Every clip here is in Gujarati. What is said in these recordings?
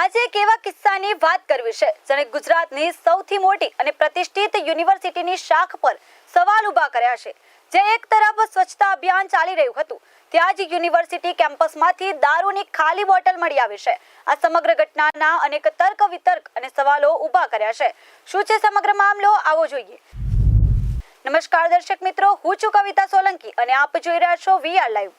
આજે એક એવા કિસ્સાની વાત કરવી છે, જેણે ગુજરાતની સૌથી મોટી અને પ્રતિષ્ઠિત યુનિવર્સિટીની શાખ પર સવાલ ઊભા કર્યા છે. જે એક તરફ સ્વચ્છતા અભિયાન ચાલી રહ્યું હતું, ત્યાં જ યુનિવર્સિટી કેમ્પસમાંથી દારૂની ખાલી બોટલ મળી આવી છે. આ સમગ્ર ઘટનાના અનેક તર્ક વિતર્ક અને સવાલો ઊભા કર્યા છે. શું છે સમગ્ર મામલો? આવો જોઈએ. નમસ્કાર દર્શક મિત્રો, હું છું કવિતા સોલંકી અને આપ જોઈ રહ્યા છો વીઆર લાઈવ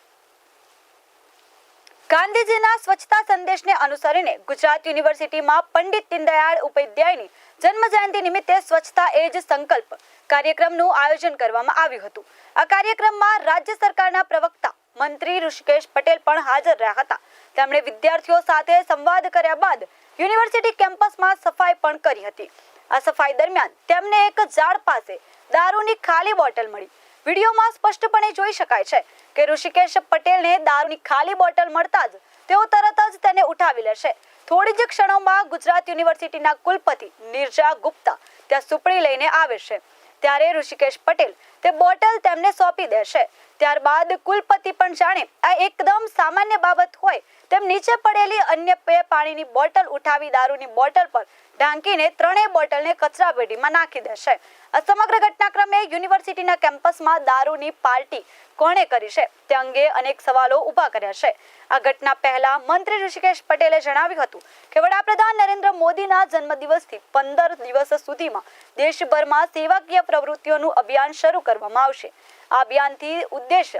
ગાંધીજીના સ્વચ્છતા સંદેશને અનુસરીને ગુજરાત યુનિવર્સિટીમાં પંડિત દીનદયાળ ઉપાધ્યાયની જન્મ જયંતિ નિમિત્તે સ્વચ્છતા એ જ સંકલ્પ કાર્યક્રમનું આયોજન કરવામાં આવ્યું હતું. આ કાર્યક્રમમાં રાજ્ય સરકારના પ્રવક્તા મંત્રી ઋષિકેશ પટેલ પણ હાજર રહ્યા હતા. તેમણે વિદ્યાર્થીઓ સાથે સંવાદ કર્યા બાદ યુનિવર્સિટી કેમ્પસમાં સફાઈ પણ કરી હતી. આ સફાઈ દરમિયાન તેમને એક ઝાડ પાસે દારૂની ખાલી બોટલ મળી. વિડીયોમાં સ્પષ્ટપણે જોઈ શકાય છે કે ઋષિકેશ પટેલને દારૂની ખાલી બોટલ મળતા જ તેઓ તરત જ તેને ઉઠાવી લેશે. થોડી જ ક્ષણોમાં ગુજરાત યુનિવર્સિટીના કુલપતિ નિર્જા ગુપ્તા ત્યાં સુપડી લઈને આવે છે. ત્યારે ઋષિકેશ પટેલ તે બોટલ તેમને સોંપી દેશે. ત્યારબાદ કુલપતિ પણ જાણે આ એકદમ સામાન્ય બાબત હોય તેમ નીચે પડેલી અન્ય બે પાણીની બોટલ ઉઠાવી દારૂની બોટલ પર ઢાંકીને ત્રણેય બોટલને કચરા પેટીમાં નાખી દેશે. આ સમગ્ર ઘટનાક્રમે યુનિવર્સિટીના કેમ્પસમાં દારૂની પાર્ટી કોણે કરી છે તે અંગે અનેક સવાલો ઊભા કર્યા છે. આ ઘટના પહેલા મંત્રી ઋષિકેશ પટેલે જણાવ્યું હતું કે વડાપ્રધાન નરેન્દ્ર મોદીના જન્મદિવસથી પંદર દિવસ સુધીમાં દેશભરમાં સેવાકીય પ્રવૃત્તિઓનું અભિયાન શરૂ કરવામાં આવશે. આ અભિયાનથી ઉદ્દેશ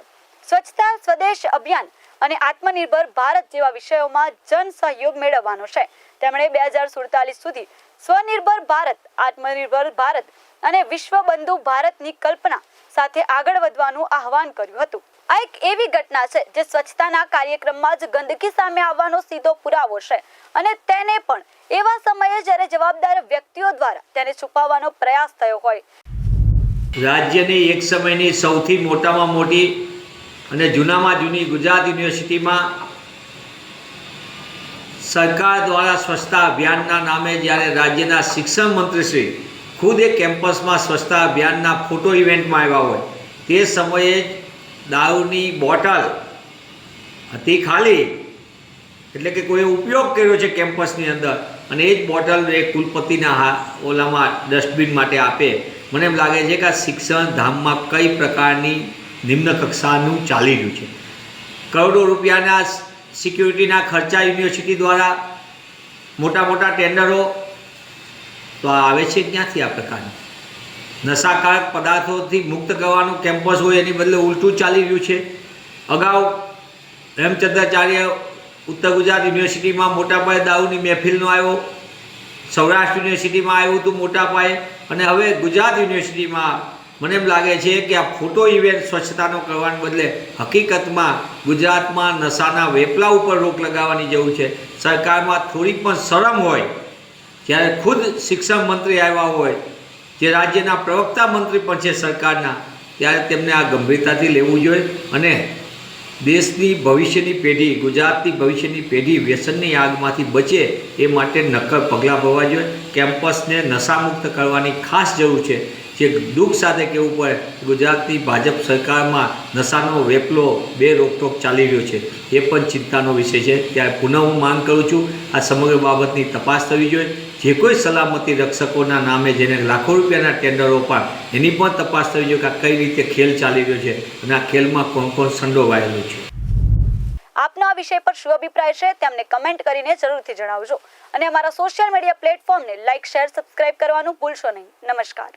સ્વચ્છતા, સ્વદેશ અભિયાન અને આત્મનિર્ભર ભારત જેવા વિષયોમાં જન સહયોગ મેળવવાનો છે. તેમણે બે હજાર સુડતાલીસ સુધી સ્વનિર્ભર ભારત, આત્મનિર્ભર ભારત અને વિશ્વ બંધુ ભારતની કલ્પના સાથે આગળ વધવાનું આહવાન કર્યું હતું. આ એક એવી ઘટના છે જે સ્વચ્છતાના કાર્યક્રમમાં જ ગંદકી સામે આવવાનો સીધો પુરાવો છે અને તેને પણ એવા સમયે જ્યારે જવાબદાર વ્યક્તિઓ દ્વારા તેને છુપાવવાનો પ્રયાસ થયો હોય. રાજ્યની એક સમયની સૌથી મોટામાં મોટી અને જૂનામાં જૂની ગુજરાત યુનિવર્સિટીમાં સરકાર દ્વારા સ્વચ્છતા અભિયાનના નામે જ્યારે રાજ્યના શિક્ષણ મંત્રીશ્રી ખુદ એ કેમ્પસમાં સ્વચ્છતા અભિયાનના ફોટો ઇવેન્ટમાં આવ્યા હોય, તે સમયે જ દારૂની બોટલ હતી ખાલી. એટલે કે કોઈએ ઉપયોગ કર્યો છે કેમ્પસની અંદર અને એ જ બોટલ એ કુલપતિના ઓલામાં ડસ્ટબિન માટે આપે. મને એમ લાગે છે કે આ શિક્ષણ ધામમાં કઈ પ્રકારની નિમ્ન કક્ષાનું ચાલી રહ્યું છે? કરોડો રૂપિયાના સિક્યુરિટીના ખર્ચા યુનિવર્સિટી દ્વારા મોટા મોટા ટેન્ડરો તો આવે છે ક્યાંથી આ પ્રકારનું? નશાકારક પદાર્થોથી મુક્ત કરવાનું કેમ્પસ હોય એની બદલે ઉલટું ચાલી રહ્યું છે. અગાઉ હેમચંદ્રાચાર્ય ઉત્તર ગુજરાત યુનિવર્સિટીમાં મોટા પાયે દારૂની મહેફિલનો આવ્યો. સૌરાષ્ટ્ર યુનિવર્સિટીમાં આવ્યું હતું મોટા પાયે. અને હવે ગુજરાત યુનિવર્સિટીમાં મને એમ લાગે છે કે આ ફોટો ઇવેન્ટ સ્વચ્છતાનો કરવાને બદલે હકીકતમાં ગુજરાતમાં નશાના વેપલા ઉપર રોક લગાવવાની જરૂર છે. સરકારમાં થોડીક પણ શરમ હોય, જ્યારે ખુદ શિક્ષણ મંત્રી આવ્યા હોય, જે રાજ્યના પ્રવક્તા મંત્રી પણ છે સરકારના, ત્યારે તેમને આ ગંભીરતાથી લેવું જોઈએ. અને દેશની ભવિષ્યની પેઢી, ગુજરાતની ભવિષ્યની પેઢી વ્યસનની આગમાંથી બચે એ માટે નક્કર પગલાં ભરવા જોઈએ. કેમ્પસને નશામુક્ત કરવાની ખાસ જરૂર છે. જે દુઃખ સાથે કહેવું પડે, ગુજરાતની ભાજપ સરકારમાં નશાનો વેપલો બે રોકટોક ચાલી રહ્યો છે. એ પણ ચિંતાનો વિષય છે. ત્યારે પુનઃ હું માંગ કરું છું, આ સમગ્ર બાબતની તપાસ થવી જોઈએ. જે કોઈ સલામતી રક્ષકોના નામે જેને લાખો રૂપિયાના ટેન્ડરો પણ એની પણ તપાસ થવી જોઈએ કે કઈ રીતે ખેલ ચાલી રહ્યો છે અને આ ખેલમાં કોણ કોણ સંડોવાયેલું છે. આપનો આ વિષય પર શું અભિપ્રાય છે તેમને કમેન્ટ કરીને જરૂરથી જણાવજો. અને અમારા સોશિયલ મીડિયા પ્લેટફોર્મને લાઇક શેર, સબસ્ક્રાઇબ કરવાનું ભૂલશો નહીં. નમસ્કાર.